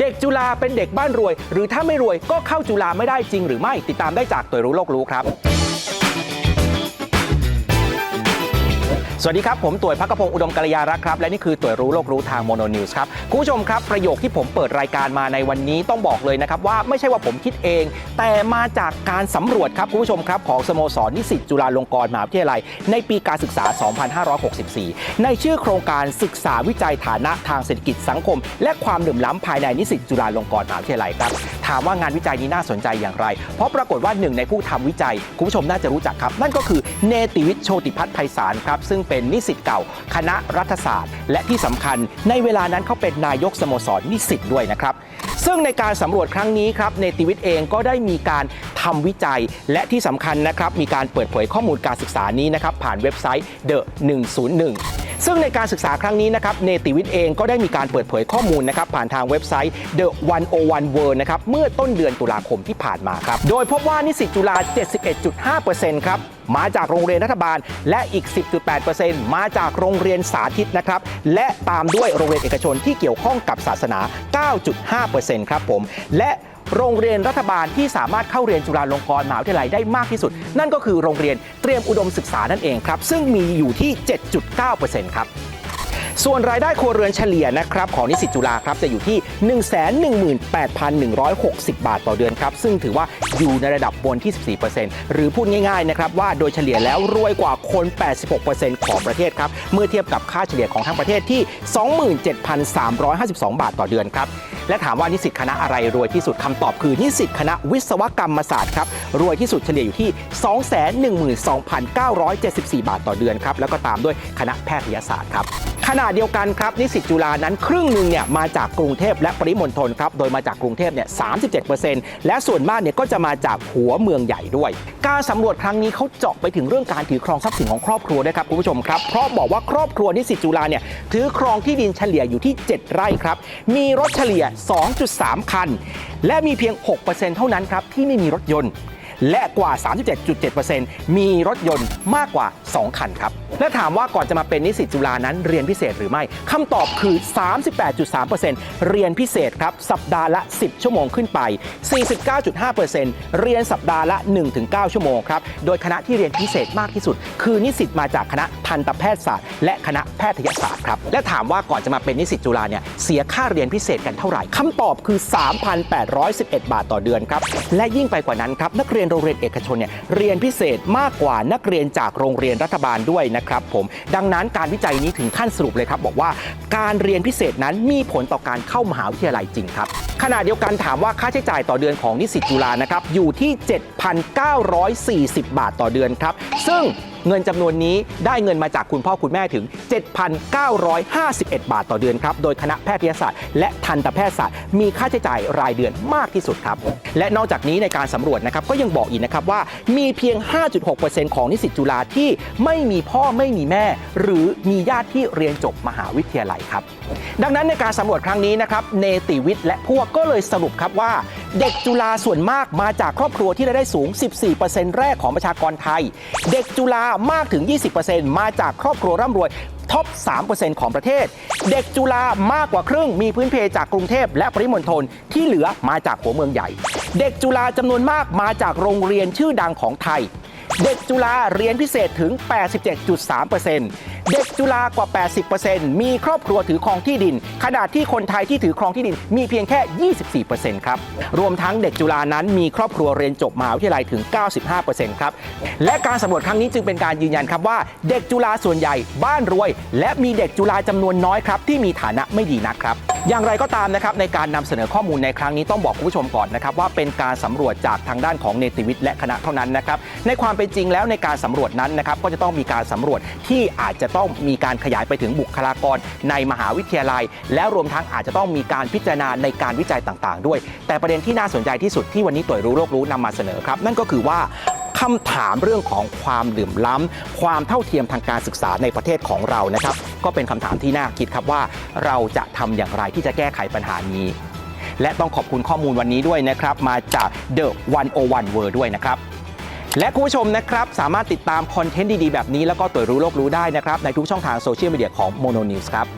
เด็กจุฬาเป็นเด็กบ้านรวย หรือถ้าไม่รวยก็เข้าจุฬาไม่ได้จริงหรือไม่ติดตามได้จากตัวรู้โลกรู้ครับ สวัสดีครับ ผมต่วยพักกพงศ์อุดมกัลยารักษ์ครับ และนี่คือต่วยรู้โลกรู้ทางโมโนนิวส์ครับ คุณผู้ชมครับ ประโยคที่ผมเปิดรายการมาในวันนี้ต้องบอกเลยนะครับ ว่าไม่ใช่ว่าผมคิดเอง แต่มาจากการสำรวจครับ คุณผู้ชมครับ ของสโมสรนิสิตจุฬาลงกรณ์มหาวิทยาลัย ในปีการศึกษา 2564 ในชื่อโครงการศึกษาวิจัยฐานะทางเศรษฐกิจสังคม และความเหลื่อมล้ำภายในนิสิตจุฬาลงกรณ์มหาวิทยาลัยครับถามว่างานวิจัยนี้น่าสนใจอย่างไร เพราะปรากฏว่าหนึ่งในผู้ทำวิจัยคุณผู้ชมน่าจะรู้จักครับ นั่นก็คือเนติวิทย์โชติพัฒน์ไพศาลครับซึ่งเป็นนิสิตเก่า คณะรัฐศาสตร์ และที่สำคัญในเวลานั้นเขาเป็นนายกสโมสรนิสิตด้วยนะครับ ซึ่งในการสำรวจครั้งนี้ครับเนติวิทย์เองก็ได้มีการทำวิจัย และที่สำคัญนะครับมีการเปิดเผยข้อมูลการศึกษานี้นะครับผ่านเว็บไซต์ The 101ซึ่งในการศึกษาครั้งนี้นะครับเนติวิทย์เองก็ได้มีการเปิดเผยข้อมูลนะครับผ่านทางเว็บไซต์ The 101 World นะครับเมื่อต้นเดือนตุลาคมที่ผ่านมาครับ โดยพบว่านิสิตจุฬา 71.5%ครับ มาจากโรงเรียนรัฐบาล และอีก 10.8%มาจากโรงเรียนสาธิตนะครับ และตามด้วยโรงเรียนเอกชนที่เกี่ยวข้องกับศาสนา 9.5%ครับผม และโรงเรียนรัฐบาลที่สามารถเข้าเรียนจุฬาลงกรณ์มหาวิทยาลัยได้มากที่สุด นั่นก็คือโรงเรียนเตรียมอุดมศึกษานั่นเองครับ ซึ่งมีอยู่ที่ 7.9%ครับ ส่วนรายได้ครัวเรือนเฉลี่ยนะครับของนิสิตจุฬาครับจะอยู่ที่ 118,160 บาทต่อเดือนครับ ซึ่งถือว่าอยู่ในระดับบนที่ 14%หรือพูดง่ายๆนะครับว่าโดยเฉลี่ยแล้วรวยกว่าคน 86%ของประเทศครับ เมื่อเทียบกับค่าเฉลี่ยของทั้งประเทศที่ 27,352 บาทต่อเดือนครับ และถามว่านิสิตคณะอะไรรวยที่สุดคำตอบคือนิสิตคณะวิศวกรรมศาสตร์ครับรวยที่สุดเฉลี่ยอยู่ที่ 212,974 บาทต่อเดือนครับแล้วก็ตามด้วยคณะแพทยศาสตร์ครับขณะเดียวกันครับนิสิตจุฬานั้นครึ่งหนึ่งเนี่ยมาจากกรุงเทพและปริมณฑลครับโดยมาจากกรุงเทพเนี่ย 37 และส่วนมากเนี่ยก็จะมาจากหัวเมืองใหญ่ด้วย การสำรวจครั้งนี้เขาเจาะไปถึงเรื่องการถือครองทรัพย์สินของครอบครัวด้วยครับคุณผู้ชมครับเพราะบอกว่าครอบครัวนิสิตจุฬาเนี่ยถือครองที่ดินเฉลี่ยอยู่ที่ 7 ไร่ครับมีรถเฉลี่ย2.3 คัน และมีเพียง 6%เท่านั้นครับที่ไม่มีรถยนต์ และกว่า 37.7%มีรถยนต์มากกว่า 2 คันครับและถามว่าก่อนจะมาเป็นนิสิตจุฬานั้นเรียนพิเศษหรือไม่คำตอบคือ 38.3%เรียนพิเศษครับ สัปดาห์ละ 10 ชั่วโมงขึ้นไป 49.5%เรียนสัปดาห์ละ 1-9 ชั่วโมงครับ โดยคณะที่เรียนพิเศษมากที่สุด คือนิสิตมาจากคณะทันตแพทยศาสตร์ และคณะแพทยศาสตร์ครับ และถามว่าก่อนจะมาเป็นนิสิตจุฬาเนี่ยเสียค่าเรียนพิเศษกันเท่าไหร่คำตอบคือ 3,811 บาทต่อเดือนครับ และยิ่งไปกว่านั้นครับนักเรียนโรงเรียนเอกชนเนี่ยเรียนพิเศษมากกว่านักเรียนจากโรงเรียนรัฐบาลด้วยนะครับผมดังนั้นการวิจัยนี้ถึงขั้นสรุปเลยครับบอกว่าการเรียนพิเศษนั้นมีผลต่อการเข้ามหาวิทยาลัยจริงครับขณะเดียวกันถามว่าค่าใช้จ่ายต่อเดือนของนิสิตจุฬานะครับอยู่ที่ 7,940 บาทต่อเดือนครับซึ่ง เงินจำนวนนี้ได้เงินมาจากคุณพ่อคุณแม่ถึง 7,951 บาทต่อเดือนครับโดยคณะแพทยศาสตร์ และทันตแพทยศาสตร์ มีค่าใช้จ่ายรายเดือนมากที่สุดครับ และนอกจากนี้ในการสำรวจนะครับก็ยังบอกอีกนะครับว่ามีเพียง 5.6%ของนิสิตจุฬาที่ไม่มีพ่อไม่มีแม่ หรือมีญาติที่เรียนจบมหาวิทยาลัยครับ ดังนั้นในการสำรวจครั้งนี้นะครับเนติวิทย์และพวกก็เลยสรุปครับว่า เด็กจุฬาส่วนมากมาจากครอบครัวที่รายได้สูง 14%แรกของประชากรไทย เด็กจุฬามากถึง 20%มาจากครอบครัวร่ำรวยท็อป 3%ของประเทศ เด็กจุฬามากกว่าครึ่งมีพื้นเพจากกรุงเทพและปริมณฑลที่เหลือมาจากหัวเมืองใหญ่ เด็กจุฬาจำนวนมากมาจากโรงเรียนชื่อดังของไทย เด็กจุฬาเรียนพิเศษถึง 87.3%เด็กจุฬากว่า 80%มีครอบครัวถือครองที่ดิน ขณะที่คนไทยที่ถือครองที่ดินมีเพียงแค่ 24%ครับ รวมทั้งเด็กจุฬานั้นมีครอบครัวเรียนจบมหาวิทยาลัยถึง 95%ครับ และการสำรวจครั้งนี้จึงเป็นการยืนยันครับว่า เด็กจุฬาส่วนใหญ่บ้านรวย และมีเด็กจุฬาจำนวนน้อยครับที่มีฐานะไม่ดีนักครับ อย่างไรก็ตามนะครับในการนำเสนอข้อมูลในครั้งนี้ต้องบอกคุณผู้ชมก่อนนะครับว่าเป็นการสำรวจจากทางด้านของเนติวิทย์และคณะเท่านั้นนะครับในความเป็นจริงแล้วในการสำรวจนั้นนะครับก็จะต้องมีการสำรวจที่อาจจะต้องมีการขยายไปถึงบุคลากรในมหาวิทยาลัย และรวมทั้งอาจจะต้องมีการพิจารณาในการวิจัยต่าง ๆ ด้วย แต่ประเด็นที่น่าสนใจที่สุดที่วันนี้ต่วยรู้โลกรู้นำมาเสนอครับนั่นก็คือว่า คำถามเรื่องของความเหลื่อมล้ำความเท่าเทียมทางการศึกษาในประเทศของเรานะครับ ก็เป็นคำถามที่น่าคิดครับว่า เราจะทำอย่างไรที่จะแก้ไขปัญหานี้ และต้องขอบคุณข้อมูลวันนี้ด้วยนะครับ มาจาก The 101 World ด้วยนะครับและคุณผู้ชมนะครับสามารถติดตามคอนเทนต์ดี ๆ แบบนี้ แล้วก็ตัวรู้โลกรู้ได้นะครับ ในทุกช่องทางโซเชียลมีเดียของ Mono News ครับ